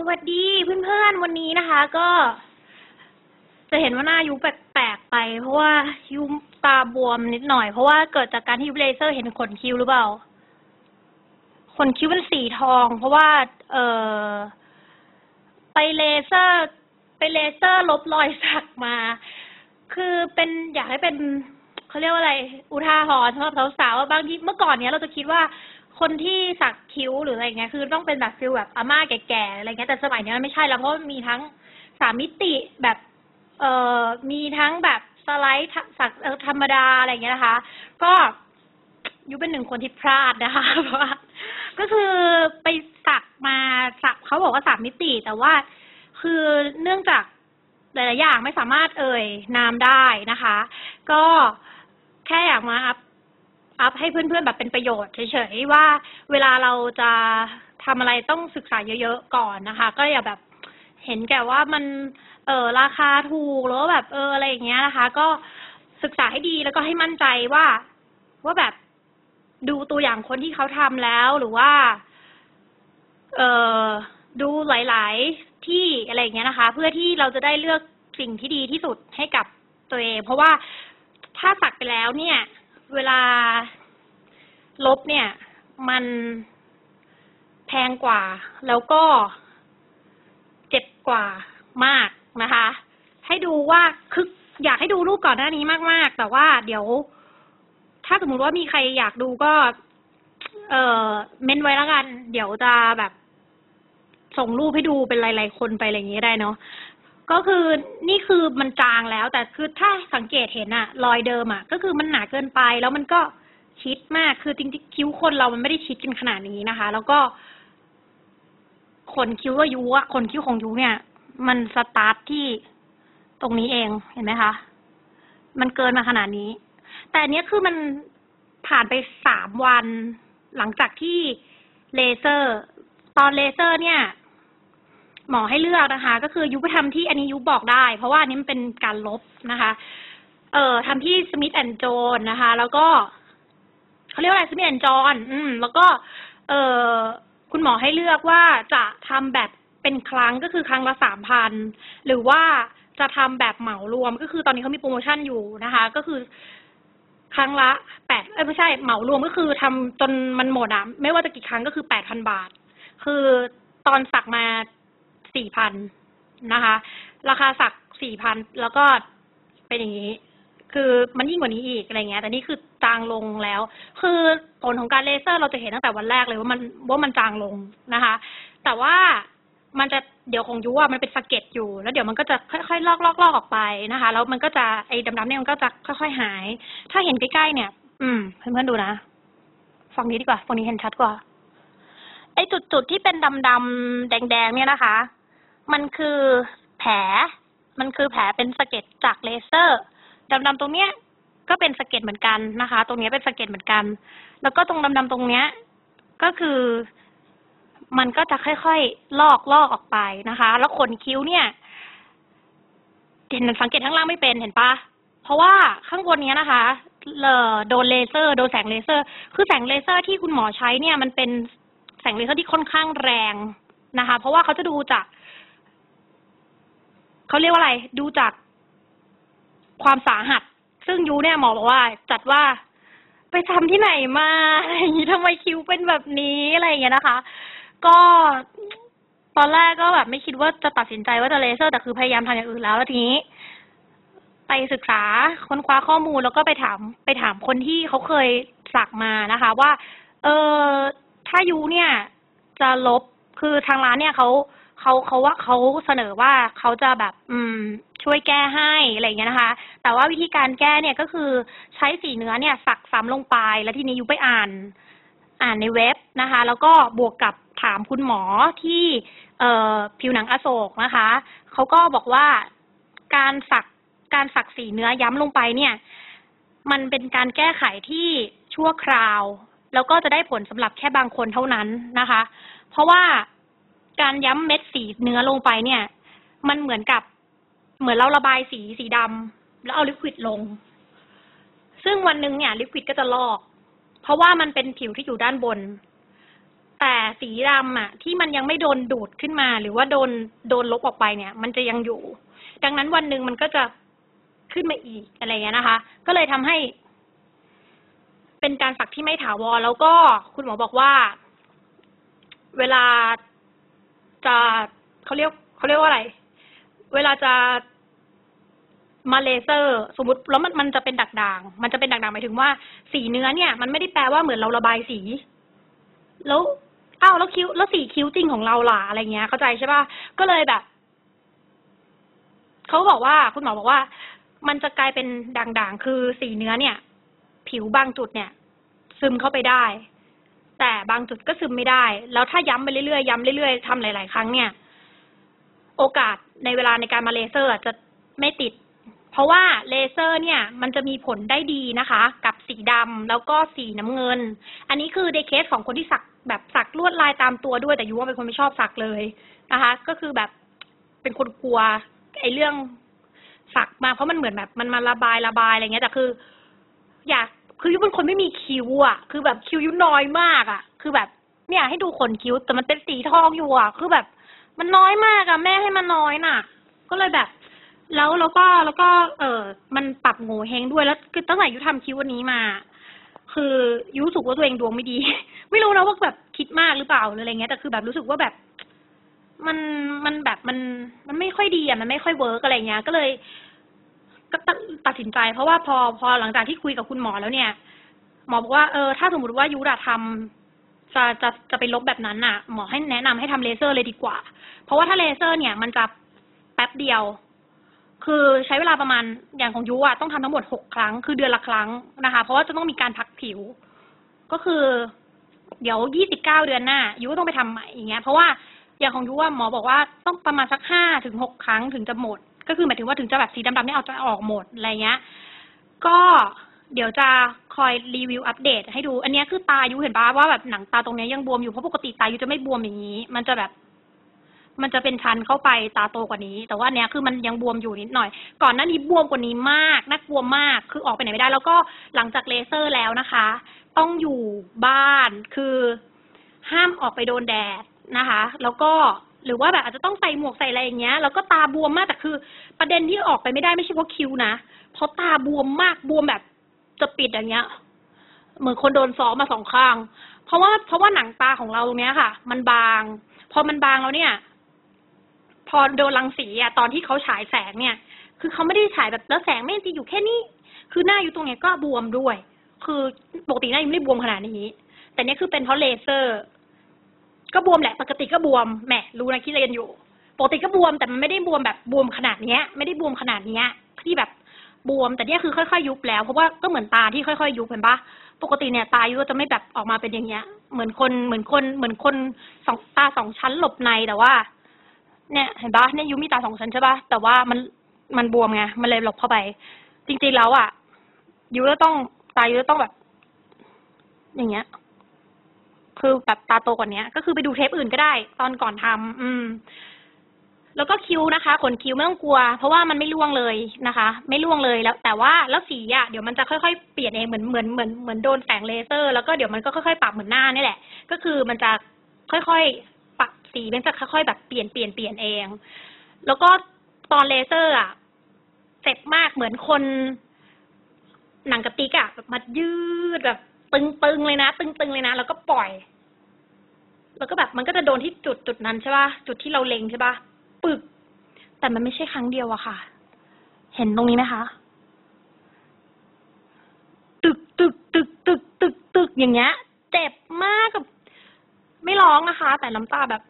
สวัสดีเพื่อนๆ วันนี้นะคะ ก็ จะเห็นว่าหน้ายุแปลกๆไป เพราะว่ายุตาบวมนิดหน่อย เพราะว่าเกิดจากการที่ยุเลเซอร์เห็นขนคิ้วหรือเปล่า ขนคิ้วเป็นสีทอง เพราะว่า เออไปเลเซอร์ ไปเลเซอร์ลบรอยสักมา คือเป็นอยากให้เป็นเขาเรียกว่าอะไร อุทาหรณ์สำหรับสาวๆว่าบางทีเมื่อก่อนเนี้ยเราจะคิดว่า คนที่สักคิ้วหรืออะไรเงี้ยคือต้องเป็นแบบฟิลแบบอาม่าแก่ๆอะไรเงี้ยแต่สมัยนี้มันไม่ใช่แล้วเพราะมันมีทั้งสามมิติแบบเอ่อมีทั้งแบบสไลด์สักธรรมดาอะไรเงี้ยนะคะ ก็ยุเป็นหนึ่งคนที่พลาดนะคะเพราะว่าก็คือไปสักมาสักเขาบอกว่าสามมิติ แต่ว่าคือเนื่องจากหลายๆอย่างไม่สามารถเอ่ยนามได้นะคะ ก็แค่อยากมาอัพ อัพให้เพื่อนๆแบบเป็นประโยชน์เฉยๆว่า เวลาเราจะทำอะไรต้องศึกษาเยอะๆก่อนนะคะ ก็อย่าแบบเห็นแก่ว่ามันเออราคาถูกหรือว่าแบบเอออะไรอย่างเงี้ยนะคะ ก็ศึกษาให้ดีแล้วก็ให้มั่นใจว่าว่าแบบดูตัวอย่างคนที่เขาทำแล้วหรือว่า เออดูหลาย ๆ ที่อะไรอย่างเงี้ยนะคะ เพื่อที่เราจะได้เลือกสิ่งที่ดีที่สุดให้กับตัวเอง เพราะว่าถ้าสักไปแล้วเนี่ย เวลาลบเนี่ย มันแพงกว่า แล้วก็เจ็บกว่ามากนะคะ ให้ดูว่าคืออยากให้ดูรูปก่อนหน้านี้มาก ๆ แต่ว่าเดี๋ยว ถ้าสมมติว่ามีใครอยากดูก็ เออเม้นไว้แล้วกัน เดี๋ยวจะแบบ ส่งรูปให้ดูเป็นหลาย ๆ คนไปอะไรอย่างนี้ได้เนาะ ก็คือนี่คือมันจางแล้ว แต่คือถ้าสังเกตเห็นอะรอยเดิมอะก็คือมันหนาเกินไปแล้วมันก็ชิดมากคือจริงๆคิ้วคนเรามันไม่ได้ชิดกันขนาดนี้นะคะ แล้วก็ขนคิ้วว่ายุอะขนคิ้วของยุเนี่ย มันสตาร์ทที่ตรงนี้เองเห็นไหมคะมันเกินมาขนาดนี้ แต่เนี้ยคือมันผ่านไปสามวันหลังจากที่เลเซอร์ ตอนเลเซอร์เนี่ย หมอให้เลือกนะคะ ก็คือยุไปทำที่อันนี้ยุบอกได้ เพราะว่าอันนี้มันเป็นการลบนะคะ เอ่อทำที่สมิธแอนโจนนะคะ แล้วก็เขาเรียกว่าอะไรสมิธแอนจอนอืม แล้วก็ เอ่อคุณหมอให้เลือกว่าจะทำแบบเป็นครั้งก็คือครั้งละสามพันหรือว่าจะทำแบบเหมารวม ก็คือตอนนี้เขามีโปรโมชั่นอยู่นะคะ ก็คือครั้งละแปดเอ้ไม่ใช่เหมารวมก็คือทำจนมันหมดอะไม่ว่าจะกี่ครั้งก็คือแปดพันบาท คือตอนสักมา สี่พันนะคะ ราคาสักสี่พันแล้วก็เป็นอย่างนี้ คือมันยิ่งกว่านี้อีกอะไรเงี้ย แต่นี่คือจางลงแล้ว คือผลของการเลเซอร์เราจะเห็นตั้งแต่วันแรกเลยว่ามันว่ามันจางลงนะคะ แต่ว่ามันจะเดี๋ยวของยุว่ามันเป็นสะเก็ดอยู่ แล้วเดี๋ยวมันก็จะค่อยๆลอกลอกลอกออกไปนะคะ แล้วมันก็จะไอ้ดำๆเนี่ยมันก็จะค่อยๆหาย ถ้าเห็นใกล้ๆเนี่ย อืมเพื่อนๆดูนะฝั่งนี้ดีกว่าฝั่งนี้เห็นชัดกว่าไอ้จุดๆที่เป็นดำๆแดงๆเนี่ยนะคะ มันคือแผล มันคือแผลเป็นสะเก็ดจากเลเซอร์ดำๆตรงเนี้ยก็เป็นสะเก็ดเหมือนกันนะคะ ตรงเนี้ยเป็นสะเก็ดเหมือนกัน แล้วก็ตรงดำๆตรงเนี้ย ก็คือ มันก็จะค่อยๆลอกลอกออกไปนะคะ แล้วขนคิ้วเนี่ยเห็นสังเกตข้างล่างไม่เป็นเห็นปะเพราะว่าข้างบนเนี้ยนะคะเโดนเลเซอร์ โดนแสงเลเซอร์ คือแสงเลเซอร์ที่คุณหมอใช้เนี่ย มันเป็นแสงเลเซอร์ที่ค่อนข้างแรงนะคะ เพราะว่าเขาจะดูจาก เขาเรียกว่าอะไร ดูจากความสาหัส ซึ่งยูเนี่ยหมอบอกว่า จัดว่าไปทำที่ไหนมาอะไรอย่างนี้ทำไมคิ้วเป็นแบบนี้อะไรอย่างเงี้ยนะคะ ก็ตอนแรกก็แบบไม่คิดว่าจะตัดสินใจว่าจะเลเซอร์ แต่คือพยายามทำอย่างอื่นแล้วแล้วทีนี้ ไปศึกษาค้นคว้าข้อมูลแล้วก็ไปถาม ไปถามคนที่เขาเคยสักมานะคะ ว่า เออถ้ายูเนี่ย จะลบคือทางร้านเนี่ยเขา เขาเขาว่าเขาเสนอว่าเขาจะแบบ อืม ช่วยแก้ให้อะไรอย่างเงี้ยนะคะ แต่ว่าวิธีการแก้เนี่ยก็คือใช้สีเนื้อเนี่ย สักซ้ำลงไป แล้วทีนี้ยูไปอ่าน อ่านในเว็บนะคะ แล้วก็บวกกับถามคุณหมอที่ เอ่อผิวหนังอโศกนะคะเขาก็บอกว่าการสักการสักสีเนื้อย้ำลงไปเนี่ย มันเป็นการแก้ไขที่ชั่วคราว แล้วก็จะได้ผลสำหรับแค่บางคนเท่านั้นนะคะ เพราะว่า การย้ำเม็ดสีเนื้อลงไปเนี่ย มันเหมือนกับ เหมือนเราระบายสีสีดำแล้วเอาลิควิดลง ซึ่งวันหนึ่งเนี่ยลิควิดก็จะลอก เพราะว่ามันเป็นผิวที่อยู่ด้านบน แต่สีดำอะที่มันยังไม่โดนดูดขึ้นมา หรือว่าโดนโดนลบออกไปเนี่ย มันจะยังอยู่ ดังนั้นวันหนึ่งมันก็จะขึ้นมาอีกอะไรเงี้ยนะคะ ก็เลยทำให้ เป็นการสักที่ไม่ถาวรแล้วก็คุณหมอบอกว่าเวลา จะเขาเรียกเขาเรียกว่าอะไร เวลาจะมาเลเซอร์ สมมติแล้วมันมันจะเป็นดักด่าง มันจะเป็นดักด่างหมายถึงว่า สีเนื้อเนี่ย มันไม่ได้แปลว่าเหมือนเราระบายสี แล้วอ้าวแล้วคิ้วแล้วสีคิ้วจริงของเราล่ะอะไรเงี้ย เข้าใจใช่ป่ะก็เลยแบบเขาบอกว่า คุณหมอบอกว่า มันจะกลายเป็นด่างๆ คือสีเนื้อเนี่ย ผิวบางจุดเนี่ย ซึมเข้าไปได้ แต่บางจุดก็ซึมไม่ได้ แล้วถ้าย้ำไปเรื่อยๆย้ำเรื่อยๆทำหลาย ๆ ครั้งเนี่ย โอกาสในเวลาในการมาเลเซอร์จะไม่ติด เพราะว่าเลเซอร์เนี่ย มันจะมีผลได้ดีนะคะ กับสีดำแล้วก็สีน้ำเงิน อันนี้คือในเคสของคนที่สักแบบสักลวดลายตามตัวด้วยแต่ยูว่าเป็นคนไม่ชอบสักเลยนะคะ ก็คือแบบเป็นคนกลัวไอ้เรื่องสักมาเพราะมันเหมือนแบบมันมาระบายระบายอะไรเงี้ยแต่คือ อยาก คือยุ้เป็นคนไม่มีคิ้วอะ คือแบบคิ้วยุ้น้อยมากอะ คือแบบเนี่ยให้ดูขนคิ้วแต่มันเป็นสีทองอยู่อะ คือแบบ มันน้อยมากอะ แม่ให้มันน้อยน่ะ ก็เลยแบบ แล้วแล้วก็แล้วก็ เออมันปรับโง่เฮงด้วยแล้วคือตั้งแต่ยุ้ทำคิ้ววันนี้มา คือยุรู้สึกว่าตัวเองดวงไม่ดี ไม่รู้นะว่าแบบคิดมากหรือเปล่าหรืออะไรเงี้ยแต่คือแบบรู้สึกว่าแบบมันมันแบบมันมันไม่ค่อยดีอะมันไม่ค่อยเวิร์กอะไรเงี้ยก็เลย ก็ตัดสินใจเพราะว่าพอพอหลังจากที่คุยกับคุณหมอแล้วเนี่ย หมอบอกว่าเออถ้าสมมติว่ายุระทำจะจะจะไปลบแบบนั้นน่ะ หมอให้แนะนำให้ทำเลเซอร์เลยดีกว่า เพราะว่าถ้าเลเซอร์เนี่ยมันจะแป๊บเดียว คือใช้เวลาประมาณอย่างของยุอะต้องทำทั้งหมดหกครั้ง คือเดือนละครั้งนะคะ เพราะว่าจะต้องมีการพักผิว ก็คือ เดี๋ยวยี่สิบเก้าเดือนหน้ายุก็ต้องไปทำใหม่อย่างเงี้ย เพราะว่าอย่างของยุว่าหมอบอกว่าต้องประมาณสักห้าถึงหกครั้งถึงจะหมด ก็คือหมายถึงว่าถึงจะแบบสีดำๆเนี่ยเอาจะออกหมดอะไรเงี้ย ก็เดี๋ยวจะคอยรีวิวอัปเดตให้ดู อันนี้คือตายุเห็นปะว่าแบบหนังตาตรงนี้ยังบวมอยู่เพราะปกติตายุจะไม่บวมอย่างนี้ มันจะแบบ มันจะเป็นชั้นเข้าไปตาโตกว่านี้ แต่ว่าเนี้ยคือมันยังบวมอยู่นิดหน่อย ก่อนหน้านี้บวมกว่านี้มากน่ากลัวมาก คือออกไปไหนไม่ได้ แล้วก็หลังจากเลเซอร์แล้วนะคะ ต้องอยู่บ้านคือห้ามออกไปโดนแดดนะคะ แล้วก็ หรือว่าแบบอาจจะต้องใส่หมวกใส่อะไรอย่างเงี้ย แล้วก็ตาบวมมากแต่คือ ประเด็นที่ออกไปไม่ได้ไม่ใช่เพราะคิ้วนะเพราะตาบวมมากบวมแบบจะปิดอย่างเงี้ย เหมือนคนโดนซ้อมมาสองข้าง เพราะว่าเพราะว่าหนังตาของเราตรงเนี้ยค่ะ มันบาง พอมันบางแล้วเนี่ย พอโดนรังสีอะตอนที่เขาฉายแสงเนี่ย คือเขาไม่ได้ฉายแบบแล้วแสงไม่ได้อยู่แค่นี้ คือหน้าอยู่ตรงเนี้ยก็บวมด้วย คือปกติหน้ายังไม่ได้บวมขนาดนี้ แต่เนี้ยคือเป็นเพราะเลเซอร์ ก็บวมแหละ ปกติก็บวมแหมรู้นะคิดอะไรกันอยู่ ปกติก็บวมแต่มันไม่ได้บวมแบบบวมขนาดเนี้ย ไม่ได้บวมขนาดเนี้ยที่แบบบวม แต่เนี้ยคือค่อยๆยุบแล้วเพราะว่าก็เหมือนตาที่ค่อยๆยุบเห็นปะปกติเนี่ยตายุจะไม่แบบออกมาเป็นอย่างเงี้ย เหมือนคนเหมือนคนเหมือนคนสองตาสองชั้นหลบในแต่ว่า เนี่ยเห็นปะเนี่ยยุมีตาสองชั้นใช่ปะแต่ว่ามันมันบวมไงมันเลยหลบเข้าไป จริงๆแล้วอะยุจะต้องตายุจะต้องแบบ อย่างเงี้ย คือแบบตาโตกว่านี้ก็คือไปดูเทปอื่นก็ได้ ตอนก่อนทำอืม แล้วก็คิ้วนะคะ ขนคิ้วไม่ต้องกลัว เพราะว่ามันไม่ร่วงเลยนะคะ ไม่ร่วงเลยแล้ว แต่ว่าแล้วสีอะเดี๋ยวมันจะค่อยๆเปลี่ยนเองเหมือนเหมือนเหมือนเหมือนโดนแสงเลเซอร์ แล้วก็เดี๋ยวมันก็ค่อยๆปรับเหมือนหน้านี่แหละ ก็คือมันจะค่อยๆปรับสีมันจะค่อยๆแบบเปลี่ยนเปลี่ยนเปลี่ยนเอง แล้วก็ตอนเลเซอร์อะเจ็บมากเหมือนคนหนังกระติกอะแบบมัดยืดแบบ ตึงๆเลยนะ ตึงๆเลยนะ แล้วก็ปล่อย แล้วก็แบบมันก็จะโดนที่จุดจุดนั้นใช่ป่ะ จุดที่เราเล็งใช่ป่ะ ปึก แต่มันไม่ใช่ครั้งเดียวอะค่ะ เห็นตรงนี้ไหมคะ ตึกตึกตึกตึกตึกตึกอย่างเงี้ย เจ็บมากกับ ไม่ร้องนะคะ แต่น้ำตาแบบ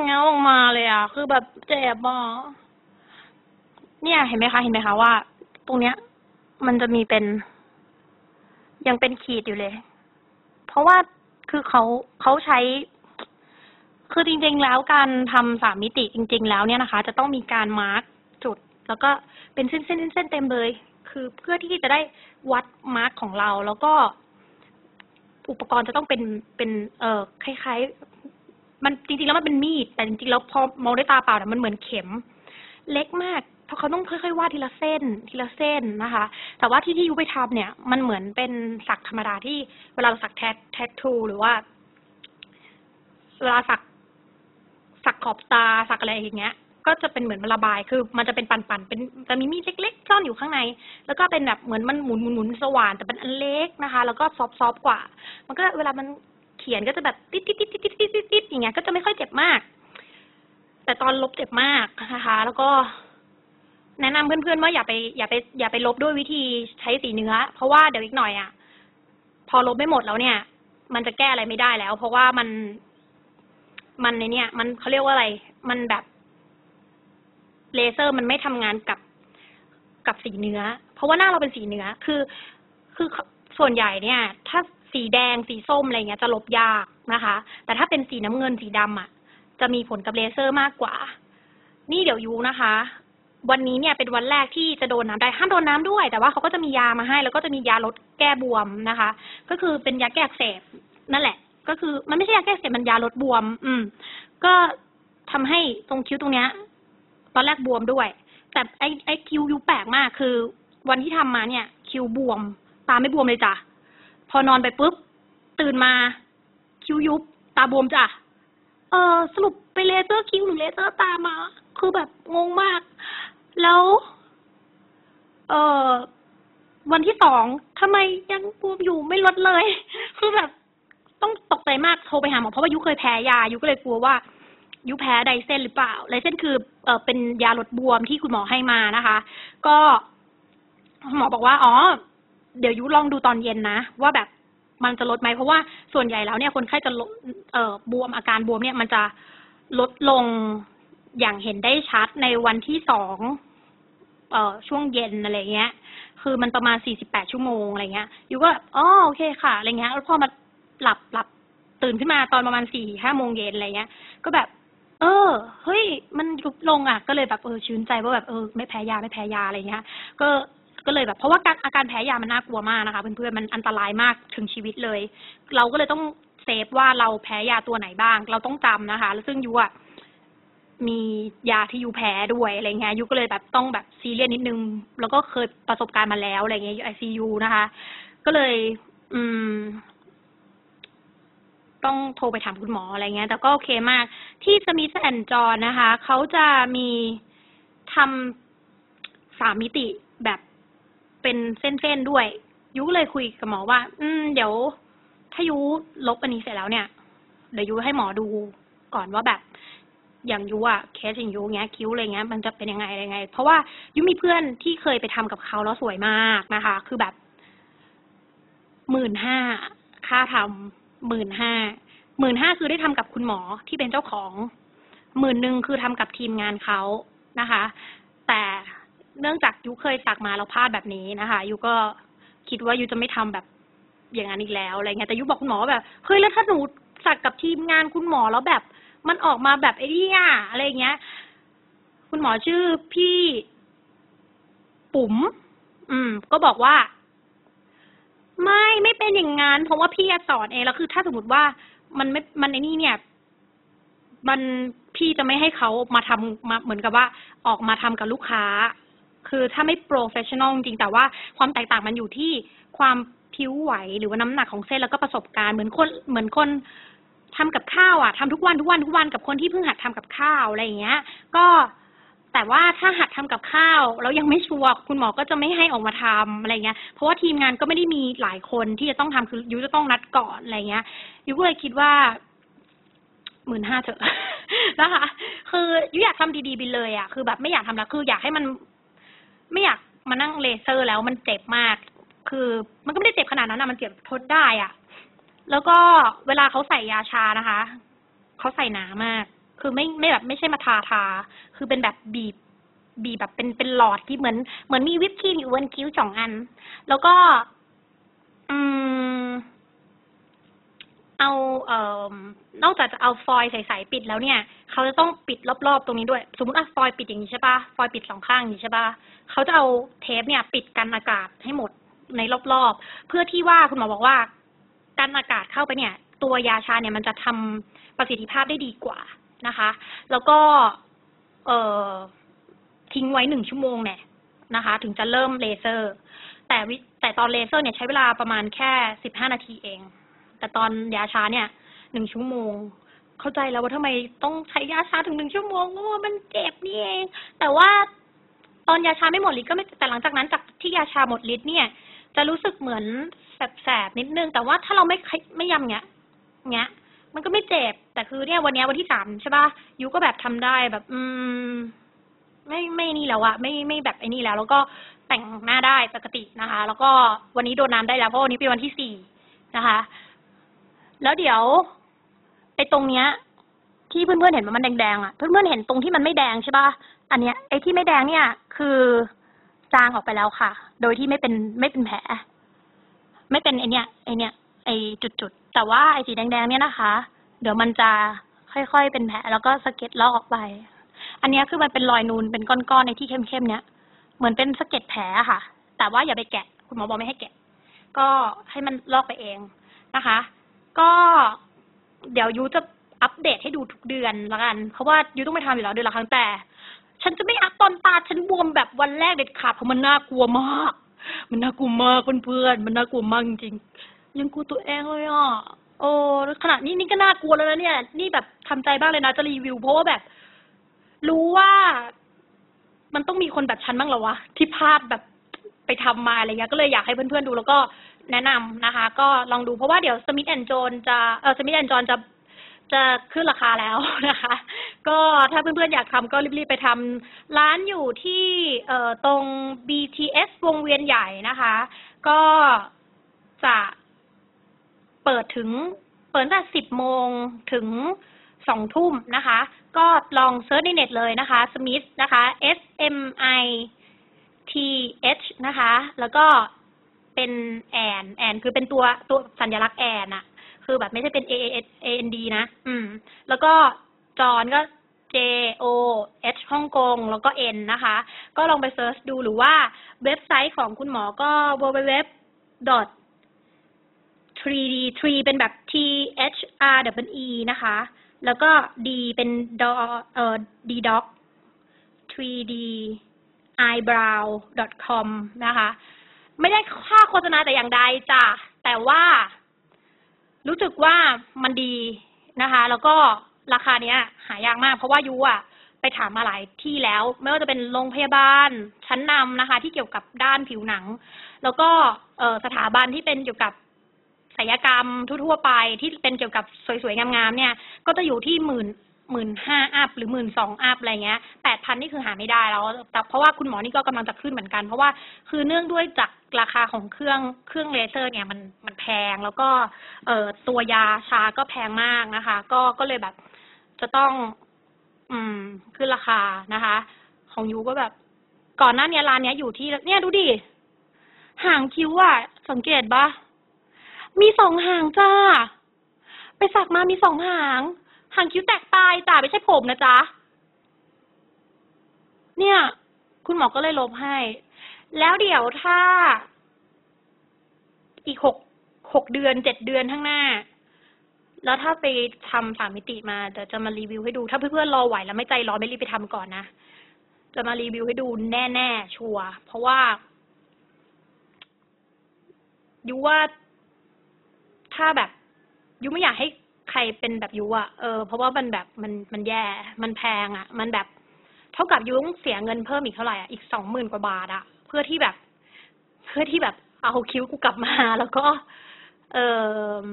เงี้ยออกมาเลยอะคือแบบเจ็บอะเนี่ย เห็นไหมคะ เห็นไหมคะว่า ตรงเนี้ย มันจะมีเป็น ยังเป็นขีดอยู่เลย เพราะว่าคือเขาเขาใช้ คือจริงๆแล้วการทำสามมิติจริง ๆ แล้วเนี่ยนะคะ จะต้องมีการมาร์กจุด แล้วก็เป็นเส้นๆเส้นๆเต็มเลย คือเพื่อที่จะได้วัดมาร์กของเรา แล้วก็อุปกรณ์จะต้องเป็นเป็นเอ่อคล้าย ๆ มันจริงๆแล้วมันเป็นมีด แต่จริงๆแล้วพอมองด้วยตาเปล่าเนี่ยมันเหมือนเข็ม เล็กมาก เพราะเขาต้องค่อยๆวาดทีละเส้นทีละเส้นนะคะ แต่ว่าที่ที่ยูไปทำเนี่ย มันเหมือนเป็นสักธรรมดาที่เวลาเราสักแทแททูหรือว่า เวลาสักสักขอบตาสักอะไรอย่างเงี้ย ก็จะเป็นเหมือนมันระบายคือ มันจะเป็นปันๆเป็นจะมีมีดเล็กๆซ่อนอยู่ข้างใน แล้วก็เป็นแบบเหมือนมันหมุนหมุนหมุนสว่านแต่เป็นอันเล็กนะคะ แล้วก็ซอฟๆกว่า มันก็เวลามันเขียนก็จะแบบติดติดติดติดติดติดติดอย่างเงี้ยก็จะไม่ค่อยเจ็บมาก แต่ตอนลบเจ็บมากนะคะ แล้วก็ แนะนำเพื่อนๆว่าอย่าไปอย่าไปอย่าไปลบด้วยวิธีใช้สีเนื้อ เพราะว่าเดี๋ยวอีกหน่อยอะ พอลบไม่หมดแล้วเนี่ย มันจะแก้อะไรไม่ได้แล้ว เพราะว่ามันมันในเนี่ย มันเขาเรียกว่าอะไร มันแบบเลเซอร์มันไม่ทำงานกับกับสีเนื้อ เพราะว่าหน้าเราเป็นสีเนื้อ คือ คือส่วนใหญ่เนี่ย ถ้าสีแดงสีส้มอะไรเงี้ยจะลบยากนะคะ แต่ถ้าเป็นสีน้ำเงินสีดำอะ จะมีผลกับเลเซอร์มากกว่า นี่เดี๋ยวยูนะคะ วันนี้เนี่ยเป็นวันแรกที่จะโดนน้ำได้ห้ามโดนน้ำด้วย แต่ว่าเขาก็จะมียามาให้ แล้วก็จะมียาลดแก้บวมนะคะ ก็คือเป็นยาแก้อักเสบนั่นแหละ ก็คือมันไม่ใช่ยาแก้อักเสบมันยาลดบวม อืม ก็ทำให้ตรงคิ้วตรงเนี้ย ตอนแรกบวมด้วย แต่ไอไอคิ้วยูแปลกมาก คือ วันที่ทำมาเนี่ย คิ้วบวม ตาไม่บวมเลยจ้ะพอนอนไปปุ๊บตื่นมา คิ้วยุบ ตาบวมจ้ะเออสรุปไปเลเซอร์คิ้วหรือเลเซอร์ตามา คือแบบงงมาก แล้ว เออวันที่สองทำไมยังบวมอยู่ไม่ลดเลย คือแบบ ต้องตกใจมากโทรไปหาหมอเพราะว่ายุเคยแพ้ยา ยุก็เลยกลัวว่า ยุแพ้ไดเซนหรือเปล่าไดเซนคือเออเป็นยาลดบวมที่คุณหมอให้มานะคะ ก็หมอบอกว่า อ๋อ เดี๋ยวยุลองดูตอนเย็นนะ ว่าแบบมันจะลดไหมเพราะว่าส่วนใหญ่แล้วเนี่ยคนไข้จะลดเอ่อบวมอาการบวมเนี่ย มันจะลดลงอย่างเห็นได้ชัดในวันที่สอง เอ่อช่วงเย็นอะไรเงี้ย คือมันประมาณสี่สิบแปดชั่วโมงอะไรเงี้ยยูก็อ๋อโอเคค่ะอะไรเงี้ยแล้วพอมาหลับหลับตื่นขึ้นมาตอนประมาณสี่ห้าโมงเย็นอะไรเงี้ย ก็แบบ เออ เฮ้ย มันยุบลงอะ ก็เลยแบบเออชื่นใจว่าแบบเออไม่แพ้ยาไม่แพ้ยาอะไรเงี้ย ก็ก็เลยแบบเพราะว่าการอาการแพ้ยามันน่ากลัวมากนะคะเพื่อนๆมันอันตรายมากถึงชีวิตเลย เราก็เลยต้องเซฟว่าเราแพ้ยาตัวไหนบ้าง เราต้องจำนะคะ แล้วซึ่งยูอะ มียาที่ยูแพ้ด้วยอะไรเงี้ยยูก็เลยแบบต้องแบบซีเรียสนิดนึง แล้วก็เคยประสบการณ์มาแล้วอะไรเงี้ยไอซียูนะคะ ก็เลย อืม ต้องโทรไปถามคุณหมออะไรเงี้ย แต่ก็โอเคมาก ที่สมิธแอนจอนนะคะ เขาจะมีทำสามมิติแบบเป็นเส้นๆด้วยยุก็เลยคุยกับหมอว่า อืม เดี๋ยว ถ้ายุลบอันนี้เสร็จแล้วเนี่ย เดี๋ยวยุให้หมอดูก่อนว่าแบบ อย่างยุอะเคสอย่างยุเงี้ยคิ้วอะไรเงี้ยมันจะเป็นยังไงอะไรไง เพราะว่ายุมีเพื่อนที่เคยไปทำกับเขาแล้วสวยมากนะคะ คือแบบหมื่นห้าค่าทำหมื่นห้าหมื่นห้าคือได้ทำกับคุณหมอที่เป็นเจ้าของหมื่นหนึ่งคือทำกับทีมงานเขานะคะ แต่เนื่องจากยุเคยสักมาแล้วพลาดแบบนี้นะคะยุก็คิดว่ายุจะไม่ทำแบบอย่างนั้นอีกแล้วอะไรเงี้ยแต่ยุบอกคุณหมอแบบเฮ้ยแล้วถ้าหนูสักกับทีมงานคุณหมอแล้วแบบ มันออกมาแบบไอ้นี่อะอะไรเงี้ย คุณหมอชื่อพี่ปุ๋ม อืม ก็บอกว่า ไม่ไม่เป็นอย่างงั้นเพราะว่าพี่สอนเองแล้วคือ ถ้าสมมติว่ามันไม่มันไอ้นี่เนี่ย มันพี่จะไม่ให้เขามาทำมาเหมือนกับว่า ออกมาทำกับลูกค้า คือถ้าไม่โปรเฟชชั่นอลจริงแต่ว่าความแตกต่างมันอยู่ที่ความผิวไหวหรือว่าน้ำหนักของเส้นแล้วก็ประสบการณ์เหมือนคนเหมือนคน ทำกับข้าวอะทำทุกวันทุกวันทุกวันกับคนที่เพิ่งหัดทำกับข้าวอะไรอย่างเงี้ย ก็แต่ว่าถ้าหัดทำกับข้าวแล้วยังไม่ชัวร์คุณหมอก็จะไม่ให้ออกมาทำอะไรเงี้ย เพราะว่าทีมงานก็ไม่ได้มีหลายคนที่จะต้องทำคือยุจะต้องนัดก่อนอะไรเงี้ยยุก็เลยคิดว่าหมื่นห้าเถอะนะคะ คือยุอยากทำดีๆไปเลยอะคือแบบไม่อยากทำแล้วคืออยากให้มัน ไม่อยากมานั่งเลเซอร์แล้วมันเจ็บมาก คือมันก็ไม่ได้เจ็บขนาดนั้นนะมันเจ็บทนได้อะ แล้วก็เวลาเขาใส่ยาชานะคะ เขาใส่หนามาก คือไม่ไม่แบบไม่ใช่มาทาทา คือเป็นแบบบีบ บีบแบบเป็นเป็นหลอดที่เหมือนเหมือนมีวิปครีมอยู่บนคิ้วสองอัน แล้วก็ อืม เอาเอ่อนอกจากจะเอาฟอยล์ใสๆปิดแล้วเนี่ย เขาจะต้องปิดรอบๆตรงนี้ด้วย สมมติอะฟอยล์ปิดอย่างนี้ใช่ปะฟอยล์ปิดสองข้างอย่างนี้ใช่ปะเขาจะเอาเทปเนี่ย ปิดกันอากาศให้หมดในรอบๆ เพื่อที่ว่าคุณหมอบอกว่า กันอากาศเข้าไปเนี่ย ตัวยาชาเนี่ยมันจะทำประสิทธิภาพได้ดีกว่านะคะ แล้วก็เออทิ้งไว้หนึ่งชั่วโมงเนี่ยนะคะ ถึงจะเริ่มเลเซอร์ แต่แต่ตอนเลเซอร์เนี่ยใช้เวลาประมาณแค่สิบห้านาทีเอง แต่ตอนยาชาเนี่ยหนึ่งชั่วโมง เข้าใจแล้วว่าทำไมต้องใช้ยาชาถึงหนึ่งชั่วโมงเพราะว่ามันเจ็บนี่เอง แต่ว่าตอนยาชาไม่หมดฤทธิ์ก็ไม่แต่หลังจากนั้นจากที่ยาชาหมดฤทธิ์เนี่ย จะรู้สึกเหมือนแสบๆนิดนึง แต่ว่าถ้าเราไม่ไม่ยำเงี้ยเงี้ย มันก็ไม่เจ็บ แต่คือเนี่ยวันนี้วันที่สามใช่ป่ะยูก็แบบทำได้แบบ อืม ไม่ไม่นี่แล้วอะไม่ไม่แบบไอ้นี่แล้ว แล้วก็แต่งหน้าได้ปกตินะคะ แล้วก็วันนี้โดนน้ำได้แล้วเพราะวันนี้เป็นวันที่สี่นะคะ แล้วเดี๋ยวไอ้ตรงเนี้ย ที่เพื่อนๆเห็นมันแดงๆอะเพื่อนๆเห็นตรงที่มันไม่แดงใช่ป่ะอันเนี้ยไอ้ที่ไม่แดงเนี่ย คือ จางออกไปแล้วค่ะ โดยที่ไม่เป็นไม่เป็นแผล ไม่เป็นไอเนี้ยไอเนี้ยไอจุดๆแต่ว่าไอสีแดงๆเนี่ยนะคะ เดี๋ยวมันจะค่อยๆเป็นแผลแล้วก็สะเก็ดลอกออกไป อันนี้คือมันเป็นรอยนูนเป็นก้อนๆในที่เข้มๆเนี้ยเหมือนเป็นสะเก็ดแผลค่ะ แต่ว่าอย่าไปแกะ คุณหมอบอกไม่ให้แกะ ก็ให้มันลอกไปเองนะคะ ก็เดี๋ยวยูจะอัปเดตให้ดูทุกเดือนละกัน เพราะว่ายูต้องไปทำอยู่แล้วเดือนละครั้งแต่ ฉันจะไม่อัพตอนตาฉันบวมแบบวันแรกเด็ดขาดเพราะมันน่ากลัวมาก มันน่ากลัวมากเพื่อนๆมันน่ากลัวมากจริงๆยังกลัวตัวเองเลยอะโอ้ขนาดนี้นี่ก็น่ากลัวแล้วนะเนี่ย นี่แบบทำใจบ้างเลยนะจะรีวิว เพราะว่าแบบ รู้ว่า มันต้องมีคนแบบฉันบ้างเหรอวะที่พลาดแบบไปทำมาอะไรเงี้ยก็เลยอยากให้เพื่อนๆดูแล้วก็แนะนำนะคะ ก็ลองดูเพราะว่าเดี๋ยวสมิธแอนโจนจะเออสมิธแอนจอนจะ จะขึ้นราคาแล้วนะคะ ก็ถ้าเพื่อนๆอยากทำก็รีบๆไปทำร้านอยู่ที่เอ่อตรง BTS วงเวียนใหญ่นะคะ ก็จะเปิดถึงเปิดตั้งแต่สิบโมงถึงสองทุ่มนะคะ ก็ลองเซิร์ชในเน็ตเลยนะคะ Smith นะคะ S M I T H นะคะ แล้วก็เป็นแอน แอนคือเป็นตัวตัวสัญลักษณ์แอนอะ คือแบบไม่ใช่เป็น A A A N D นะ อืม แล้วก็จอนก็ J O H ฮ่องกงแล้วก็ N นะคะ ก็ลองไปเซิร์ชดูหรือว่าเว็บไซต์ของคุณหมอก็ www dot 3D 3เป็นแบบ T H R W E นะคะ แล้วก็ D เป็นดอเอ่อ D doc 3D eyebrow com นะคะ ไม่ได้ค่าโฆษณาแต่อย่างใดจ้ะ แต่ว่า รู้สึกว่ามันดีนะคะ แล้วก็ราคาเนี้ย หายากมาก เพราะว่ายูอะไปถามมาหลายที่แล้ว ไม่ว่าจะเป็นโรงพยาบาลชั้นนำนะคะ ที่เกี่ยวกับด้านผิวหนัง แล้วก็เออสถาบันที่เป็นเกี่ยวกับศัลยกรรมทั่วๆไปที่เป็นเกี่ยวกับสวยๆงามๆเนี่ย ก็จะอยู่ที่หมื่น หมื่นห้าอัพหรือหมื่นสองอัพอะไรเงี้ยแปดพันนี่คือหาไม่ได้แล้วแต่เพราะว่าคุณหมอนี่ก็กำลังจะขึ้นเหมือนกัน เพราะว่าคือเนื่องด้วยจากราคาของเครื่องเครื่องเลเซอร์เนี่ยมันมันแพงแล้วก็เอ่อตัวยาชาก็แพงมากนะคะ ก็ก็เลยแบบจะต้อง อืมขึ้นราคานะคะ ของยูก็แบบ ก่อนหน้านี้ร้านเนี้ยอยู่ที่เนี่ยดูดิห่างคิ้วอะสังเกตปะมีสองหางจ้า ไปสักมามีสองหาง หางคิ้วแตกปลายจ้าไม่ใช่ผมนะจ๊ะ เนี่ย คุณหมอก็เลยลบให้ แล้วเดี๋ยวถ้า อีกหกหกเดือนเจ็ดเดือนข้างหน้า แล้วถ้าไปทำสามมิติมาเดี๋ยวจะมารีวิวให้ดู ถ้าเพื่อนๆรอไหวแล้วไม่ใจร้อนไม่รีบไปทำก่อนนะจะมารีวิวให้ดูแน่ ๆ ชัวร์เพราะว่ายูว่าถ้าแบบยูไม่อยากให้ ใครเป็นแบบยูอะเออเพราะว่ามันแบบมันมันแย่ มันแพงอะมันแบบเท่ากับยูต้องเสียเงินเพิ่มอีกเท่าไหร่อะอีกสองหมื่นกว่าบาทอะเพื่อที่แบบ เพื่อที่แบบเอาคิ้วกูกลับมา แล้วก็ เออ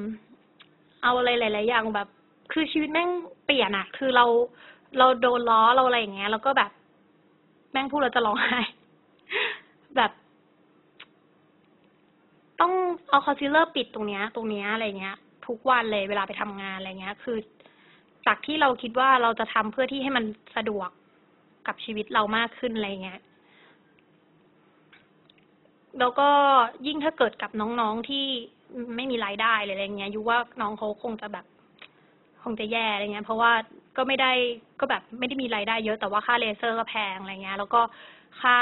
เอาอะไรหลาย ๆ อย่างแบบ คือชีวิตแม่งเปลี่ยนอะคือเราเราโดนล้อเราอะไรอย่างเงี้ย แล้วก็แบบ แม่งพูดเราจะร้องไห้แบบต้องเอาคอนซีลเลอร์ปิดตรงเนี้ย ตรงเนี้ยอะไรเงี้ย ทุกวันเลยเวลาไปทำงานอะไรเงี้ย คือจากที่เราคิดว่าเราจะทำเพื่อที่ให้มันสะดวกกับชีวิตเรามากขึ้นอะไรเงี้ย แล้วก็ยิ่งถ้าเกิดกับน้องๆที่ไม่มีรายได้อะไรเงี้ยยูว่าน้องเขาคงจะแบบ คงจะแย่อะไรเงี้ย เพราะว่าก็ไม่ได้ก็แบบไม่ได้มีรายได้เยอะแต่ว่าค่าเลเซอร์ก็แพงอะไรเงี้ย แล้วก็ค่า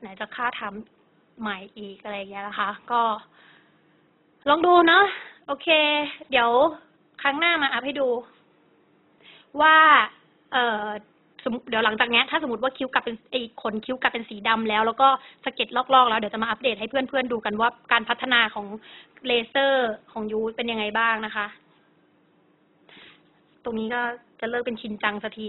ไหนจะค่าทำใหม่อีกอะไรเงี้ยนะคะ ก็ลองดูเนาะ โอเค เดี๋ยวครั้งหน้ามาอัพให้ดู ว่า เอ่อเดี๋ยวหลังจากนี้ถ้าสมมติว่าคิ้วกลับเป็นไอ้ขนคิ้วกลับเป็นสีดำแล้ว แล้วก็สะเก็ดลอกๆ แล้วเดี๋ยวจะมาอัปเดตให้เพื่อนๆดูกันว่าการพัฒนาของเลเซอร์ของยูเป็นยังไงบ้างนะคะ ตรงนี้ก็จะเลิกเป็นชินจังสักที